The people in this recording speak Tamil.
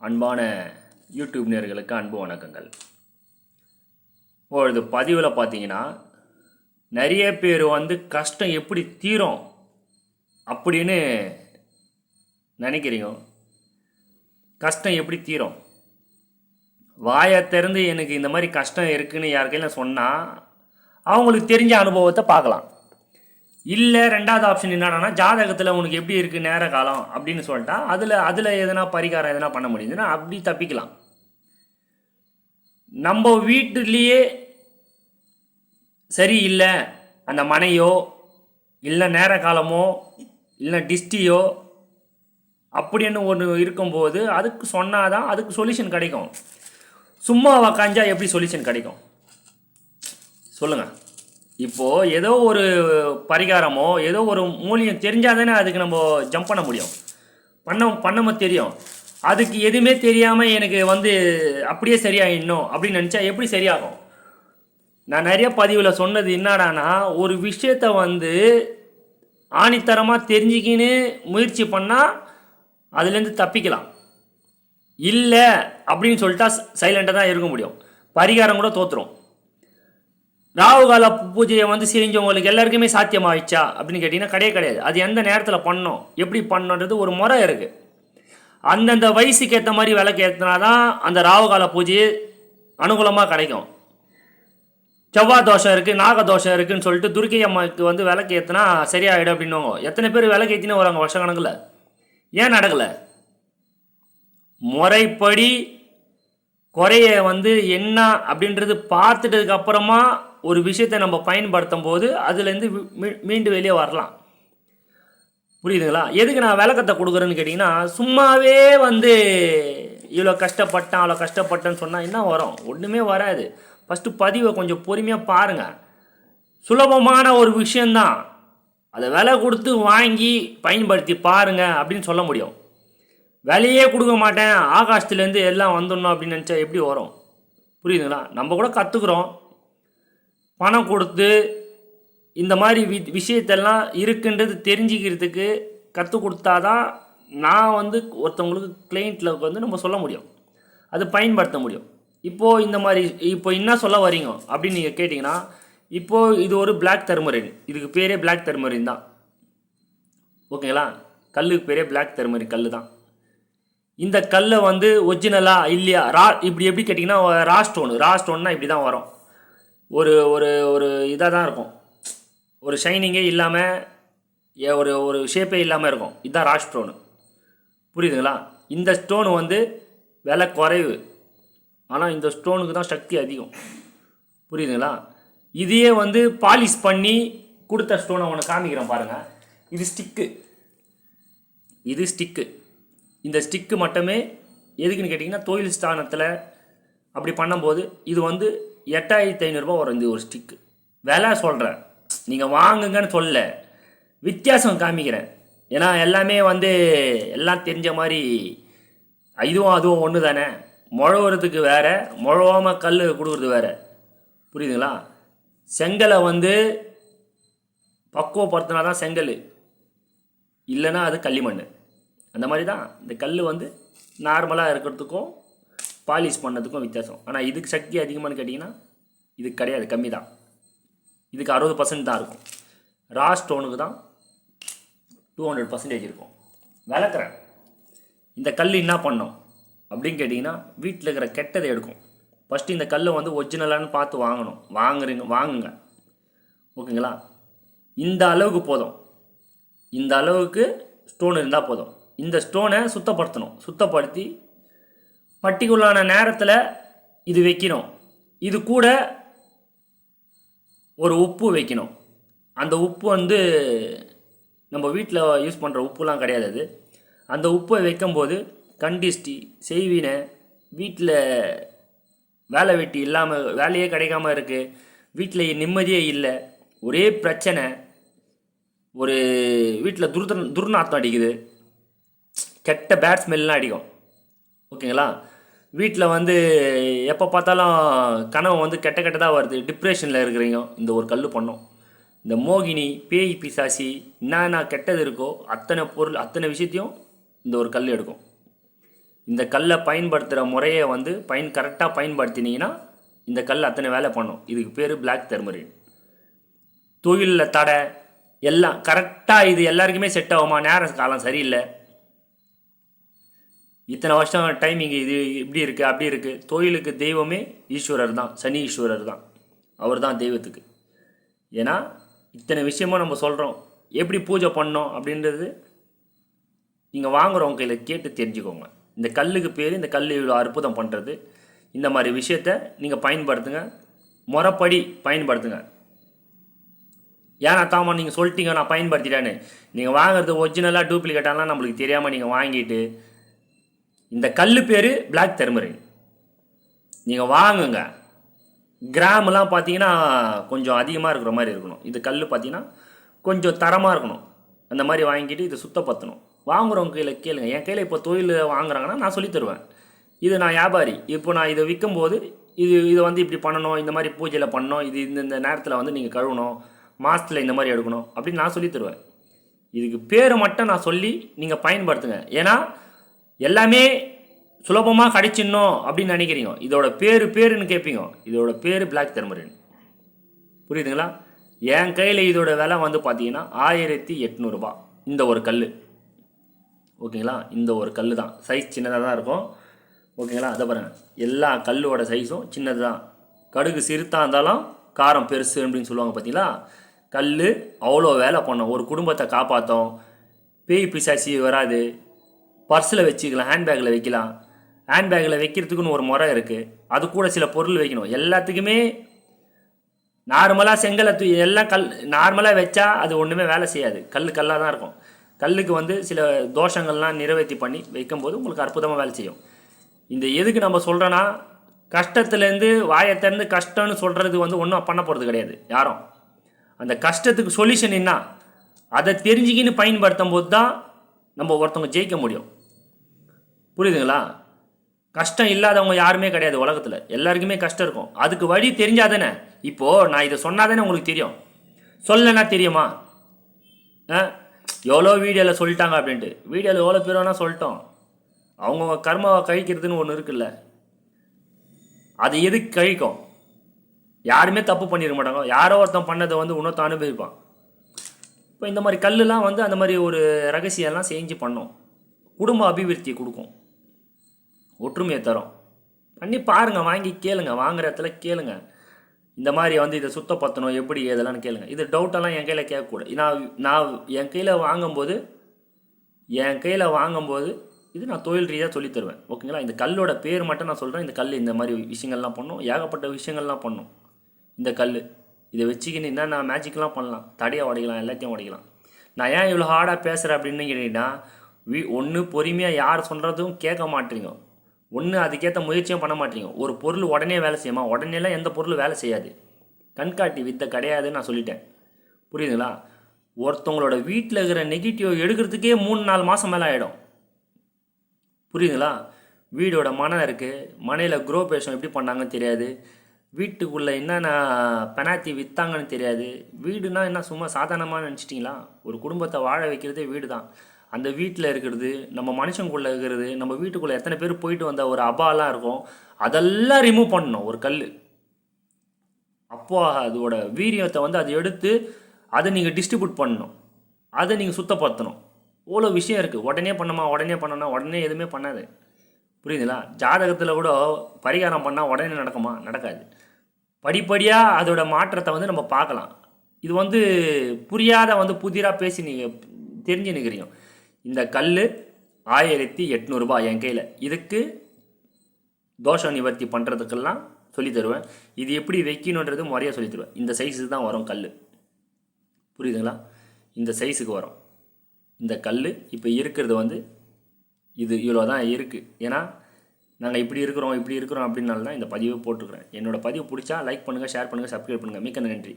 அன்பான யூடியூப் நேர்களுக்கு அன்பு வணக்கங்கள். இப்பொழுது பதிவில் பார்த்தீங்கன்னா நிறைய பேர் வந்து கஷ்டம் எப்படி தீரும் அப்படின்னு நினைக்கிறீங்க? கஷ்டம் எப்படி தீரும்? வாயை திறந்து எனக்கு இந்த மாதிரி கஷ்டம் இருக்குன்னு யாருக்கையும் சொன்னால் அவங்களுக்கு தெரிஞ்ச அனுபவத்தை பார்க்கலாம். இல்லை ரெண்டாவது ஆப்ஷன் என்னன்னா ஜாதகத்தில் உனக்கு எப்படி இருக்குது நேர காலம் அப்படின்னு சொல்லிட்டா அதில் அதில் எதனா பரிகாரம் எதனா பண்ண முடியுதுன்னா அப்படி தப்பிக்கலாம். நம்ம வீட்டுலேயே சரி இல்லை அந்த மனையோ இல்லை நேர காலமோ இல்லை டிஸ்டியோ அப்படின்னு ஒன்று இருக்கும்போது அதுக்கு சொன்னாதான் அதுக்கு சொல்யூஷன் கிடைக்கும். சும்மா உக்காஞ்சா எப்படி சொல்யூஷன் கிடைக்கும்? சொல்லுங்கள் இப்போது ஏதோ ஒரு பரிகாரமோ ஏதோ ஒரு மூலியம் தெரிஞ்சால் தானே அதுக்கு நம்ம ஜம்ப் பண்ண முடியும். பண்ண பண்ணாம தெரியும். அதுக்கு எதுவுமே தெரியாமல் எனக்கு வந்து அப்படியே சரியாயிடணும் அப்படின்னு நினச்சா எப்படி சரியாகும்? நான் நிறைய பதிவில் சொன்னது என்னடானா ஒரு விஷயத்த வந்து ஆணித்தரமாக தெரிஞ்சுக்கின்னு முயற்சி பண்ணால் அதுலேருந்து தப்பிக்கலாம். இல்லை அப்படின்னு சொல்லிட்டா சைலண்டாக தான் இருக்க முடியும். பரிகாரம் கூட தோற்றுரும் ராகுகால பூஜையை வந்து செஞ்சவங்களுக்கு எல்லாருக்குமே சாத்தியமாகிச்சா அப்படின்னு கேட்டிங்கன்னா கிடையாது கிடையாது. அது எந்த நேரத்தில் பண்ணோம்? எப்படி பண்ணோன்றது ஒரு முறை இருக்குது அந்தந்த வயசுக்கு ஏற்ற மாதிரி விளக்கு ஏற்றினா தான் அந்த ராகுகால பூஜை அனுகூலமாக கிடைக்கும். செவ்வாய் தோஷம் இருக்குது நாக தோஷம் இருக்குன்னு சொல்லிட்டு துர்க்கை அம்மாவுக்கு வந்து விளக்கு ஏற்றினா சரியாயிடும் அப்படின்னுவாங்க. எத்தனை பேர் விளக்கு ஏற்றினே வராங்க வருஷ கணக்கில்? ஏன் நடக்கலை? முறைப்படி குறைய வந்து என்ன அப்படின்றது பார்த்துட்டதுக்கு அப்புறமா ஒரு விஷயத்தை நம்ம பயன்படுத்தும் போது அதுலேருந்து மீ- மீண்டு வெளியே வரலாம். புரியுதுங்களா? எதுக்கு நான் விளக்கத்தை கொடுக்குறேன்னு கேட்டிங்கன்னா சும்மாவே வந்து இவ்வளோ கஷ்டப்பட்டேன் அவ்வளோ கஷ்டப்பட்டேன்னு சொன்னால் என்ன வரும்? ஒன்றுமே வராது. ஃபஸ்ட்டு பதிவை கொஞ்சம் பொறுமையாக பாருங்கள் சுலபமான ஒரு விஷயந்தான் அதை விலை கொடுத்து வாங்கி பயன்படுத்தி பாருங்கள் அப்படின்னு சொல்ல முடியும். விலையே கொடுக்க மாட்டேன். ஆகாசத்துலேருந்து எல்லாம் வந்துடணும் அப்படின்னு நினச்சா எப்படி வரும்? புரியுதுங்களா? நம்ம கூட கற்றுக்குறோம் பணம் கொடுத்து இந்த மாதிரி வி விஷயத்தெல்லாம் இருக்குன்றது தெரிஞ்சுக்கிறதுக்கு கற்றுக் கொடுத்தா தான் நான் வந்து ஒருத்தவங்களுக்கு கிளைண்ட்டில் வந்து நம்ம சொல்ல முடியும். அது பயன்படுத்த முடியும். இப்போது இந்த மாதிரி இப்போ என்ன சொல்ல வரீங்க அப்படின்னு நீங்கள் கேட்டிங்கன்னா இப்போது இது ஒரு பிளாக் தர்மரின் இதுக்கு பேரே பிளாக் தர்மரின் தான். ஓகேங்களா? கல்லுக்கு பேரே பிளாக் தர்மரின் கல் தான். இந்த கல்லை வந்து ஒரிஜினலாக இல்லையா? ரா இப்படி எப்படி கேட்டிங்கன்னா ரா ஸ்டோனு ரா ஸ்டோன்னா இப்படி தான் வரும். ஒரு ஒரு ஒரு இதாக தான் இருக்கும். ஒரு ஷைனிங்கே இல்லாமல் ஒரு ஒரு ஷேப்பே இல்லாமல் இருக்கும். இதுதான் ராஷ் ஸ்டோனு புரியுதுங்களா? இந்த ஸ்டோனு வந்து விலை குறைவு. ஆனால் இந்த ஸ்டோனுக்கு தான் சக்தி அதிகம். புரியுதுங்களா? இதையே வந்து பாலிஷ் பண்ணி கொடுத்த ஸ்டோனை ஒன்று காமிக்கிறேன் பாருங்கள் இது ஸ்டிக்கு இது ஸ்டிக்கு இந்த ஸ்டிக்கு மட்டுமே எதுக்குன்னு கேட்டிங்கன்னா தொழில் ஸ்தானத்தில் அப்படி பண்ணும்போது இது வந்து எட்டாயிரத்தி ஐநூறுரூபா வரும் இந்த ஒரு ஸ்டிக்கு விலை சொல்கிறேன் நீங்கள் வாங்குங்கன்னு சொல்ல வித்தியாசம் காமிக்கிறேன். ஏன்னா எல்லாமே வந்து எல்லாம் தெரிஞ்ச மாதிரி இதுவும் அதுவும் ஒன்று தானே முழவுறதுக்கு வேறு முழவாமல் கல் கொடுக்குறது வேறு. புரியுதுங்களா? செங்கலை வந்து பக்குவப்படுத்தினா தான் செங்கல். இல்லைன்னா அது களிமண் அந்த மாதிரி தான் இந்த கல் வந்து நார்மலாக இருக்கிறதுக்கும் பாலிஷ் பண்ணதுக்கும் வித்தியாசம். ஆனால் இதுக்கு சக்தி அதிகமானு கேட்டிங்கன்னா இதுக்கு கிடையாது கம்மி தான் இதுக்கு அறுபது பர்சன்ட் தான் இருக்கும். ரா ஸ்டோனுக்கு தான் டூ ஹண்ட்ரட் பர்சன்டேஜ் இருக்கும். விளக்குறேன். இந்த கல் என்ன பண்ணோம்? அப்படின்னு கேட்டிங்கன்னா வீட்டில் இருக்கிற கெட்டதை எடுக்கும். ஃபஸ்ட்டு இந்த கல்லை வந்து ஒரிஜினலான்னு பார்த்து வாங்கணும். வாங்குறீங்க வாங்குங்க. ஓகேங்களா? இந்த அளவுக்கு போதும். இந்த அளவுக்கு ஸ்டோன் இருந்தால் போதும். இந்த ஸ்டோனை சுத்தப்படுத்தணும். சுத்தப்படுத்தி பர்டிகுலரான நேரத்தில் இது வைக்கணும். இது கூட ஒரு உப்பு வைக்கணும். அந்த உப்பு வந்து நம்ம வீட்டில் யூஸ் பண்ணுற உப்புலாம் கிடையாது அது. அந்த உப்பை வைக்கும்போது கண்டிஷ்டி செய்வினை வீட்டில் வேலை வெட்டி இல்லாமல் வேலையே கிடைக்காம இருக்குது வீட்டில் நிம்மதியே இல்லை. ஒரே பிரச்சனை ஒரு வீட்டில் துர்த துர்நாத்தம் அடிக்குது. கெட்ட பேட் ஸ்மெல்லாம் அடிக்கும். ஓகேங்களா? வீட்டில் வந்து எப்போ பார்த்தாலும் கனவு வந்து கெட்ட கெட்டதாக வருது. டிப்ரெஷனில் இருக்கிறீங்க. இந்த ஒரு கல் பண்ணோம். இந்த மோகினி பேய் பிசாசி என்னென்ன கெட்டது இருக்கோ அத்தனை பொருள் அத்தனை விஷயத்தையும் இந்த ஒரு கல் எடுக்கும். இந்த கல்லை பயன்படுத்துகிற முறையை வந்து பயன் கரெக்டாக பயன்படுத்தினீங்கன்னா இந்த கல் அத்தனை வேலை பண்ணும். இதுக்கு பேர் பிளாக் தெர்மரின் தொழிலில் தடை எல்லாம் கரெக்டாக இது எல்லாருக்குமே செட் ஆகுமா? நேரம் காலம் சரியில்லை. இத்தனை வருஷம் டைமிங் இது இப்படி இருக்குது அப்படி இருக்குது தொழிலுக்கு தெய்வமே ஈஸ்வரர் தான் சனி ஈஸ்வரர் தான். அவர் தான் தெய்வத்துக்கு. ஏன்னா இத்தனை விஷயமும் நம்ம சொல்கிறோம் எப்படி பூஜை பண்ணோம் அப்படின்றது நீங்கள் வாங்குகிறவங்க கையில் கேட்டு தெரிஞ்சுக்கோங்க. இந்த கல்லுக்கு பேர் இந்த கல் இவ்வளோ அற்புதம் பண்ணுறது இந்த மாதிரி விஷயத்த நீங்கள் பயன்படுத்துங்க. முறைப்படி பயன்படுத்துங்க. ஏன்னா தாமா நீங்கள் சொல்லிட்டீங்க நான் பயன்படுத்திட்டேன்னு. நீங்கள் வாங்குறது ஒரிஜினலாக டூப்ளிகேட்டாலாம் நம்மளுக்கு தெரியாமல் நீங்கள் வாங்கிட்டு இந்த கல் பேர் பிளாக் தெர்மரின் நீங்கள் வாங்குங்க. கிராம்லாம் பார்த்தீங்கன்னா கொஞ்சம் அதிகமாக இருக்கிற மாதிரி இருக்கணும். இது கல் பார்த்தீங்கன்னா கொஞ்சம் தரமாக இருக்கணும். அந்த மாதிரி வாங்கிட்டு இதை சுத்தப்படுத்தணும். வாங்குறவங்க கையில் கேளுங்க. என் கையில் இப்போ தொழில் வாங்குறாங்கன்னா நான் சொல்லித் தருவேன். இது நான் வியாபாரி. இப்போ நான் இதை விற்கும்போது இது இதை வந்து இப்படி பண்ணணும். இந்த மாதிரி பூஜையில் பண்ணணும். இது இந்த இந்த நேரத்தில் வந்து நீங்கள் கழுவணும். மாதத்தில் இந்த மாதிரி எடுக்கணும் அப்படின்னு நான் சொல்லித் தருவேன். இதுக்கு பேரை மட்டும் நான் சொல்லி நீங்கள் பயன்படுத்துங்க. ஏன்னா எல்லாமே சுலபமாக கிடைச்சிடணும் அப்படின்னு நினைக்கிறீங்க. இதோட பேர் பேருன்னு கேட்பீங்க இதோட பேர் பிளாக் தெர்மரின் புரியுதுங்களா? என் கையில் இதோட விலை வந்து பார்த்தீங்கன்னா ஆயிரத்தி எட்நூறுபா இந்த ஒரு கல் ஓகேங்களா? இந்த ஒரு கல் தான். சைஸ் சின்னதாக தான் இருக்கும். ஓகேங்களா? அதை பாருங்கள் எல்லா கல்லோட சைஸும் சின்னது தான். கடுகு சிறுத்தாக இருந்தாலும் காரம் பெருசு அப்படின்னு சொல்லுவாங்க பார்த்தீங்களா கல் அவ்வளோ வேலை பண்ணோம். ஒரு குடும்பத்தை காப்பாற்றும் பேய் பிசாசி வராது. பர்ஸில் வச்சுக்கலாம் ஹேண்ட்பேக்கில் வைக்கலாம். ஹேண்ட்பேக்கில் வைக்கிறதுக்குன்னு ஒரு முறை இருக்குது அது கூட சில பொருள் வைக்கணும். எல்லாத்துக்குமே நார்மலாக செங்கலை தூ எல்லாம் கல் நார்மலாக வச்சா அது ஒன்றுமே வேலை செய்யாது. கல் கல்லாக தான் இருக்கும். கல்லுக்கு வந்து சில தோஷங்கள்லாம் நிறைவேற்றி பண்ணி வைக்கும்போது உங்களுக்கு அற்புதமாக வேலை செய்யும். இந்த எதுக்கு நம்ம சொல்கிறோன்னா கஷ்டத்துலேருந்து வாயை திறந்து கஷ்டம்னு சொல்கிறது வந்து ஒன்றும் பண்ண போகிறது கிடையாது. யாரும். அந்த கஷ்டத்துக்கு சொல்யூஷன் என்ன? அதை தெரிஞ்சுக்கின்னு பயன்படுத்தும் போது தான் நம்ம ஒருத்தவங்க ஜெயிக்க முடியும். புரியுதுங்களா? கஷ்டம் இல்லாதவங்க யாருமே கிடையாது உலகத்தில். எல்லாருக்குமே கஷ்டம் இருக்கும். அதுக்கு வழி தெரிஞ்சாதானே? இப்போது நான் இதை சொன்னாதானே உங்களுக்கு தெரியும்? சொல்லனா தெரியுமா? ஆ? எவ்வளோ வீடியோவில் சொல்லிட்டாங்க அப்படின்ட்டு. வீடியோவில் எவ்வளோ பேர் வேணால் சொல்லிட்டோம். அவங்கவுங்க கர்மாவை கழிக்கிறதுன்னு ஒன்று இருக்குல்ல. அது எதுக்கு கழிக்கும்? யாருமே தப்பு பண்ணிட மாட்டாங்க. யாரோ ஒருத்தன் பண்ணதை வந்து இன்னொருத்தன் அனுபவிப்பான். இப்போ இந்த மாதிரி கல்லுலாம் வந்து அந்த மாதிரி ஒரு ரகசியம்லாம் செஞ்சு பண்ணோம். குடும்ப அபிவிருத்தி கொடுக்கும். ஒற்றுமையை தரும். பண்ணி பாருங்கள் வாங்கி கேளுங்க வாங்குற இடத்துல கேளுங்க. இந்த மாதிரி வந்து இதை சுத்தப்படுத்தணும் எப்படி இதெல்லாம் கேளுங்க. இது டவுட்டெல்லாம் என் கையில் கேட்கக்கூடாது. நான் நான் என் கையில் வாங்கும்போது என் கையில் வாங்கும்போது இது நான் தொழில் ரீதியாக சொல்லித் தருவேன். ஓகேங்களா இந்த கல்லோட பேர் மட்டும் நான் சொல்கிறேன் இந்த கல் இந்த மாதிரி விஷயங்கள்லாம் பண்ணும். ஏகப்பட்ட விஷயங்கள்லாம் பண்ணும். இந்த கல் இதை வச்சுக்கின்னு என்னென்ன மேஜிக்லாம் பண்ணலாம்? தடையை உடைக்கலாம் எல்லாத்தையும் உடைக்கலாம். நான் ஏன் இவ்வளோ ஹார்டாக பேசுகிறேன் அப்படின்னு கேட்டிங்கன்னா வி ஒன்று பொறுமையாக யார் சொல்கிறதும் கேட்க மாட்டேங்க. ஒன்று அதுக்கேற்ற முயற்சியும் பண்ண மாட்டீங்க. ஒரு பொருள் உடனே வேலை செய்யுமா? உடனேலாம் எந்த பொருளும் வேலை செய்யாது. கண்காட்டி வித்தை கிடையாதுன்னு நான் சொல்லிட்டேன். புரியுதுங்களா? ஒருத்தவங்களோட வீட்டில் இருக்கிற நெகட்டிவ் எடுக்கிறதுக்கே மூணு நாலு மாதம் மேலே ஆகிடும் புரியுதுங்களா? வீடோட மனம் இருக்குது மனையில் குரோ பேஷன் எப்படி பண்ணாங்கன்னு தெரியாது. வீட்டுக்குள்ளே என்னென்ன பெனாத்தி விற்றாங்கன்னு தெரியாது. வீடுனா என்ன சும்மா சாதாரணமாக நினச்சிட்டிங்களா? ஒரு குடும்பத்தை வாழ வைக்கிறதே வீடு தான் அந்த வீட்டில் இருக்கிறது நம்ம மனுஷங்குள்ளே இருக்கிறது நம்ம வீட்டுக்குள்ளே எத்தனை பேர் போயிட்டு வந்த ஒரு அபாலாம் இருக்கும் அதெல்லாம் ரிமூவ் பண்ணணும் ஒரு கல் அப்போ அதோட வீரியத்தை வந்து அதை எடுத்து அதை நீங்கள் டிஸ்ட்ரிபியூட் பண்ணணும். அதை நீங்கள் சுத்தப்படுத்தணும். இவ்வளோ விஷயம் இருக்குது உடனே பண்ணுமா உடனே பண்ணணும் உடனே எதுவுமே பண்ணாது. புரியுதுங்களா? ஜாதகத்தில் கூட பரிகாரம் பண்ணால் உடனே நடக்குமா? நடக்காது. படிப்படியாக அதோட மாற்றத்தை வந்து நம்ம பார்க்கலாம். இது வந்து புரியாத வந்து புதிராக பேசி நீங்கள் தெரிஞ்சு நிற்கிறீங்க இந்த கல் ஆயிரத்தி எட்நூறுபா என் கையில். இதுக்கு தோஷ நிவர்த்தி பண்ணுறதுக்கெல்லாம் சொல்லி தருவேன். இது எப்படி வைக்கணுன்றது முறையாக சொல்லி தருவேன். இந்த சைஸுக்கு தான் வரும் கல் புரியுதுங்களா? இந்த சைஸுக்கு வரும். இந்த கல் இப்போ இருக்கிறது வந்து இது இவ்வளோ தான் இருக்குது ஏன்னா நாங்கள் இப்படி இருக்கிறோம் இப்படி இருக்கிறோம் அப்படின்னால தான் இந்த பதிவை போட்டுருக்குறேன். என்னோடய பதிவு பிடிச்சா லைக் பண்ணுங்கள் ஷேர் பண்ணுங்கள் சப்ஸ்கிரைப் பண்ணுங்கள் மிக்க நன்றி.